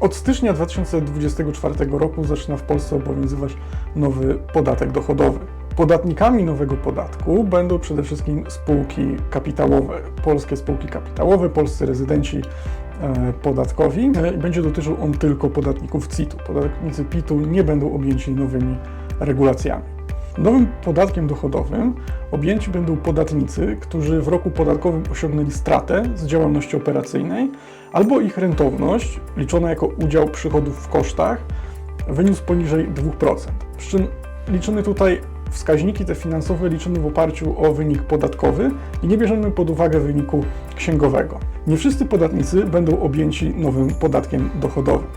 Od stycznia 2024 roku zaczyna w Polsce obowiązywać nowy podatek dochodowy. Podatnikami nowego podatku będą przede wszystkim spółki kapitałowe, polskie spółki kapitałowe, polscy rezydenci e, podatkowi e, i będzie dotyczył on tylko podatników CIT-u. Podatnicy PIT-u nie będą objęci nowymi regulacjami. Nowym podatkiem dochodowym objęci będą podatnicy, którzy w roku podatkowym osiągnęli stratę z działalności operacyjnej albo ich rentowność, liczona jako udział przychodów w kosztach, wyniósł poniżej 2%. Przy czym liczymy tutaj wskaźniki te finansowe liczymy w oparciu o wynik podatkowy i nie bierzemy pod uwagę wyniku księgowego. Nie wszyscy podatnicy będą objęci nowym podatkiem dochodowym.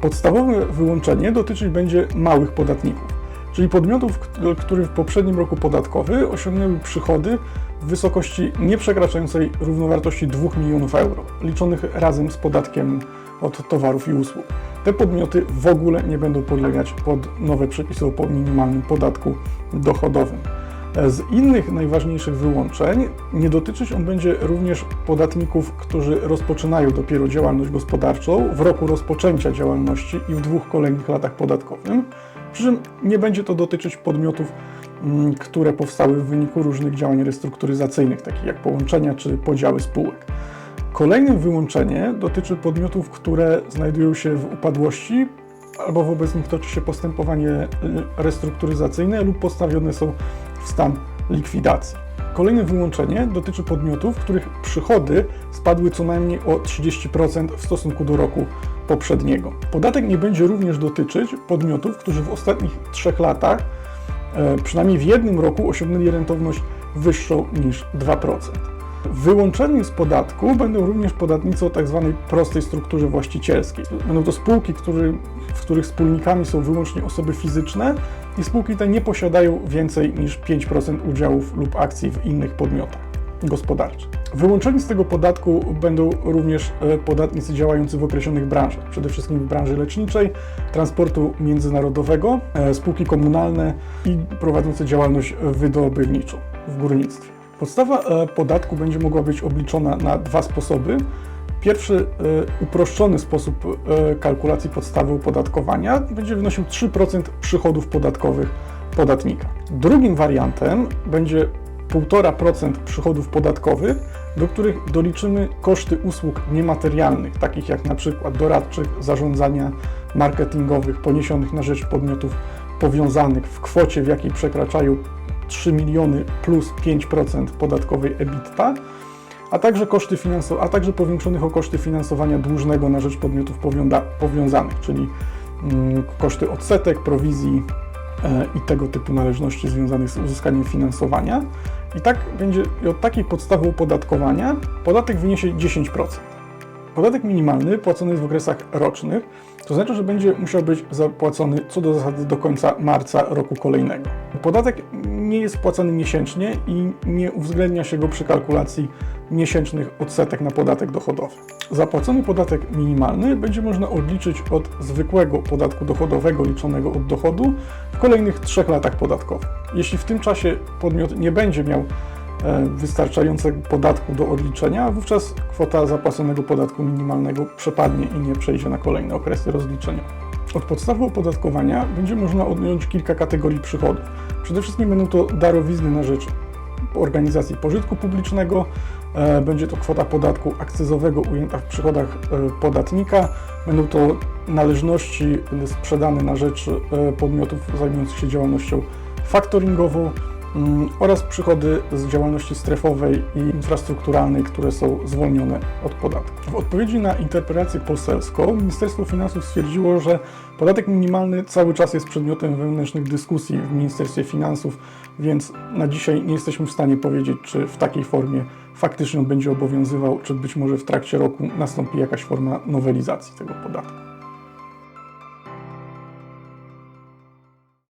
Podstawowe wyłączenie dotyczyć będzie małych podatników czyli podmiotów, które w poprzednim roku podatkowy osiągnęły przychody w wysokości nie przekraczającej równowartości 2 milionów euro, liczonych razem z podatkiem od towarów i usług. Te podmioty w ogóle nie będą podlegać pod nowe przepisy o minimalnym podatku dochodowym. Z innych najważniejszych wyłączeń nie dotyczyć on będzie również podatników, którzy rozpoczynają dopiero działalność gospodarczą w roku rozpoczęcia działalności i w dwóch kolejnych latach podatkowym. Przy czym nie będzie to dotyczyć podmiotów, mm, które powstały w wyniku różnych działań restrukturyzacyjnych, takich jak połączenia czy podziały spółek. Kolejnym wyłączenie dotyczy podmiotów, które znajdują się w upadłości albo wobec nich toczy się postępowanie y, restrukturyzacyjne lub postawione są w stan likwidacji. Kolejne wyłączenie dotyczy podmiotów, których przychody spadły co najmniej o 30% w stosunku do roku poprzedniego. Podatek nie będzie również dotyczyć podmiotów, którzy w ostatnich trzech latach, e, przynajmniej w jednym roku, osiągnęli rentowność wyższą niż 2%. Wyłączeni z podatku będą również podatnicy o tzw. Tak prostej strukturze właścicielskiej. Będą to spółki, w których wspólnikami są wyłącznie osoby fizyczne i spółki te nie posiadają więcej niż 5% udziałów lub akcji w innych podmiotach gospodarczych. Wyłączeni z tego podatku będą również e, podatnicy działający w określonych branżach, przede wszystkim w branży leczniczej, transportu międzynarodowego, e, spółki komunalne i prowadzące działalność wydobywniczą w górnictwie. Podstawa e, podatku będzie mogła być obliczona na dwa sposoby. Pierwszy e, uproszczony sposób e, kalkulacji podstawy opodatkowania będzie wynosił 3% przychodów podatkowych podatnika. Drugim wariantem będzie 1,5% przychodów podatkowych, do których doliczymy koszty usług niematerialnych, takich jak na przykład doradczych, zarządzania marketingowych poniesionych na rzecz podmiotów powiązanych w kwocie, w jakiej przekraczają 3 miliony plus 5% podatkowej EBITDA, a także koszty finansowe, a także powiększonych o koszty finansowania dłużnego na rzecz podmiotów powiązanych, czyli mm, koszty odsetek, prowizji e, i tego typu należności związanych z uzyskaniem finansowania. I tak będzie i od takiej podstawy opodatkowania podatek wyniesie 10%. Podatek minimalny płacony jest w okresach rocznych, to znaczy, że będzie musiał być zapłacony co do zasady do końca marca roku kolejnego. Podatek nie jest płacony miesięcznie i nie uwzględnia się go przy kalkulacji miesięcznych odsetek na podatek dochodowy. Zapłacony podatek minimalny będzie można odliczyć od zwykłego podatku dochodowego liczonego od dochodu w kolejnych trzech latach podatkowych. Jeśli w tym czasie podmiot nie będzie miał E, wystarczającego podatku do odliczenia, wówczas kwota zapłaconego podatku minimalnego przepadnie i nie przejdzie na kolejne okresy rozliczenia. Od podstawy opodatkowania będzie można odjąć kilka kategorii przychodów. Przede wszystkim będą to darowizny na rzecz organizacji pożytku publicznego, e, będzie to kwota podatku akcyzowego ujęta w przychodach e, podatnika, będą to należności sprzedane na rzecz podmiotów zajmujących się działalnością faktoringową, oraz przychody z działalności strefowej i infrastrukturalnej, które są zwolnione od podatku. W odpowiedzi na interpretację poselską Ministerstwo Finansów stwierdziło, że podatek minimalny cały czas jest przedmiotem wewnętrznych dyskusji w Ministerstwie Finansów, więc na dzisiaj nie jesteśmy w stanie powiedzieć, czy w takiej formie faktycznie on będzie obowiązywał, czy być może w trakcie roku nastąpi jakaś forma nowelizacji tego podatku.